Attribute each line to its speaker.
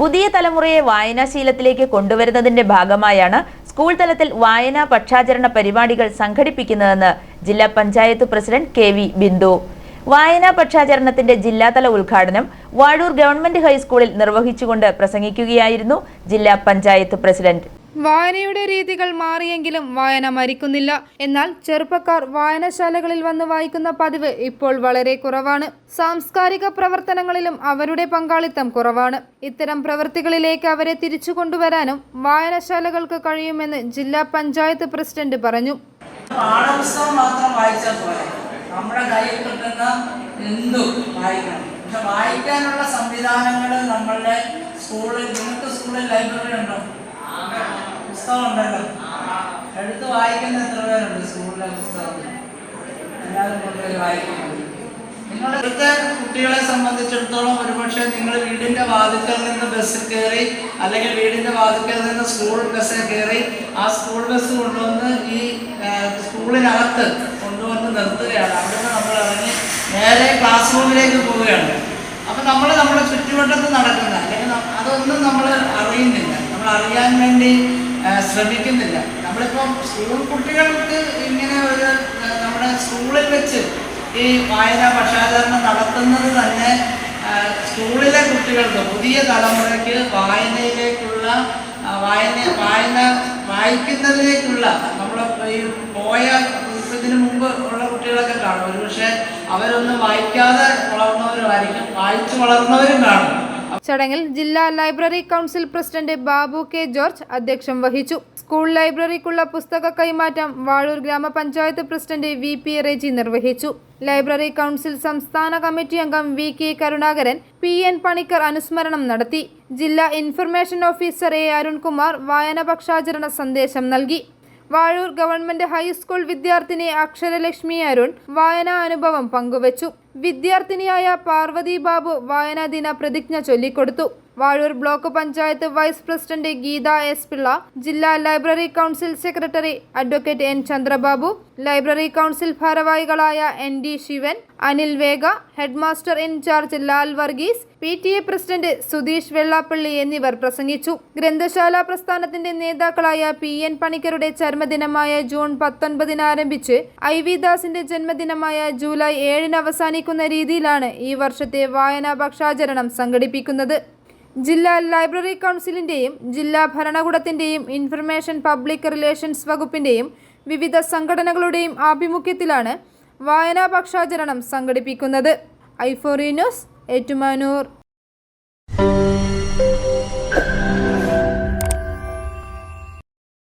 Speaker 1: പുതിയ തലമുറയെ വായനാശീലത്തിലേക്ക് കൊണ്ടുവരുന്നതിന്റെ ഭാഗമായാണ് സ്കൂൾ തലത്തിൽ വായനാ പക്ഷാചരണ പരിപാടികൾ സംഘടിപ്പിക്കുന്നതെന്ന് ജില്ലാ panchayat president K V Bindu. വായനാ പക്ഷാചരണത്തിന്റെ ജില്ലാതല ഉദ്ഘാടനം വാഴൂർ ഗവൺമെന്റ് ഹൈസ്കൂളിൽ നിർവഹിച്ചുകൊണ്ട് പ്രസംഗിക്കുകയായിരുന്നു ജില്ലാ പഞ്ചായത്ത് പ്രസിഡന്റ്.
Speaker 2: വായനയുടെ രീതികൾ മാറിയെങ്കിലും വായന മരിക്കുന്നില്ല. എന്നാൽ ചെറുപ്പക്കാർ വായനശാലകളിൽ വന്ന് വായിക്കുന്ന പതിവ് ഇപ്പോൾ വളരെ കുറവാണ്. സാംസ്കാരിക പ്രവർത്തനങ്ങളിലും അവരുടെ പങ്കാളിത്തം കുറവാണ്. ഇത്തരം പ്രവൃത്തികളിലേക്ക് അവരെ തിരിച്ചു കൊണ്ടുവരാനും വായനശാലകൾക്ക് കഴിയുമെന്ന് ജില്ലാ പഞ്ചായത്ത് പ്രസിഡന്റ് പറഞ്ഞു.
Speaker 3: മാത്രം പോരെ. വായിക്കണം. വായിക്കാനുള്ള സംവിധാനങ്ങൾ നമ്മളുടെ സ്കൂളിൽ നിങ്ങൾക്ക് സ്കൂളിൽ ലൈബ്രറി പുസ്തകം ഉണ്ടല്ലോ എടുത്ത് വായിക്കുന്ന എത്ര പേരുണ്ട് സ്കൂളിലെ പുസ്തകം എല്ലാവരും കൊണ്ടുപോയി വായിക്കുന്നുണ്ട് നിങ്ങളുടെ കുട്ടികളെ സംബന്ധിച്ചിടത്തോളം ഒരുപക്ഷെ നിങ്ങൾ വീടിന്റെ വാതിക്കൽ നിന്ന് ബസ്സിൽ കയറി അല്ലെങ്കിൽ വീടിന്റെ വാതിക്കൽ നിന്ന് സ്കൂൾ ബസ്സിൽ കയറി ആ സ്കൂൾ ബസ് കൊണ്ടുവന്ന് ഈ സ്കൂളിനകത്ത് കൊണ്ടുവന്ന് നിർത്തുകയാണ്. അവിടുന്ന് നമ്മൾ ഇറങ്ങി നേരെ ക്ലാസ് റൂമിലേക്ക് പോവുകയാണ്. അപ്പം നമ്മൾ നമ്മുടെ ചുറ്റുവട്ടത്ത് നടക്കുന്ന അല്ലെങ്കിൽ അതൊന്നും നമ്മൾ അറിയുന്നില്ല. നമ്മൾ അറിയാൻ വേണ്ടി ശ്രമിക്കുന്നില്ല. നമ്മളിപ്പം സ്കൂൾ കുട്ടികൾക്ക് ഇങ്ങനെ ഒരു നമ്മുടെ സ്കൂളിൽ വെച്ച് ഈ വായന പക്ഷാചരണം നടത്തുന്നത് തന്നെ സ്കൂളിലെ കുട്ടികൾക്ക് പുതിയ തലമുറയ്ക്ക് വായനയിലേക്കുള്ള വായന വായന വായിക്കുന്നതിലേക്കുള്ള നമ്മൾ ഈ പോയ ഇതിന് മുമ്പ് ഉള്ള കുട്ടികളൊക്കെ കാണും. ഒരുപക്ഷെ അവരൊന്നും വായിക്കാതെ വളർന്നവരുമായിരിക്കും. വായിച്ചു വളർന്നവരും കാണും.
Speaker 2: ചടങ്ങിൽ ജില്ലാ library council president Babu K George അധ്യക്ഷം വഹിച്ചു. സ്കൂൾ ലൈബ്രറിക്കുള്ള പുസ്തക കൈമാറ്റം വാഴൂർ ഗ്രാമപഞ്ചായത്ത് പ്രസിഡന്റ് വി പി റെജി നിർവഹിച്ചു. ലൈബ്രറി കൗൺസിൽ സംസ്ഥാന കമ്മിറ്റി അംഗം V K Karunakaran P N Panicker അനുസ്മരണം നടത്തി. ജില്ലാ ഇൻഫർമേഷൻ ഓഫീസർ എ അരുൺകുമാർ വായനപക്ഷാചരണ സന്ദേശം നൽകി. വാഴൂർ ഗവൺമെന്റ് ഹൈസ്കൂൾ വിദ്യാർത്ഥിനി അക്ഷരലക്ഷ്മി അരുൺ വായനാ അനുഭവം പങ്കുവച്ചു. വിദ്യാർത്ഥിനിയായ പാർവതി ബാബു വായനാ ദിന പ്രതിജ്ഞ ചൊല്ലിക്കൊടുത്തു. Vazhoor block panchayat vice president Geetha S Pillai ജില്ലാ library council secretary advocate N Chandrababu library council ഭാരവാഹികളായ N D Sivan Anil Vega headmaster in charge Lal Varghese P T A president Sudheesh Vellappally എന്നിവർ പ്രസംഗിച്ചു. ഗ്രന്ഥശാല പ്രസ്ഥാനത്തിന്റെ നേതാക്കളായ P N പണിക്കരുടെ ചരമദിനമായ June പത്തൊൻപതിന് ആരംഭിച്ച് ഐ വി ദാസിന്റെ ജന്മദിനമായ ജൂലൈ ഏഴിന് അവസാനിക്കുന്ന രീതിയിലാണ് ഈ വർഷത്തെ വായനാ പക്ഷാചരണം സംഘടിപ്പിക്കുന്നത്. ജില്ലാ ലൈബ്രറി കൗൺസിലിന്റെയും ജില്ലാ ഭരണകൂടത്തിന്റെയും ഇൻഫർമേഷൻ പബ്ലിക് റിലേഷൻസ് വകുപ്പിന്റെയും വിവിധ സംഘടനകളുടെയും ആഭിമുഖ്യത്തിലാണ് വായനാ പക്ഷാചരണം സംഘടിപ്പിക്കുന്നത്. ഐഫോറി ന്യൂസ് ഏറ്റുമാനൂർ.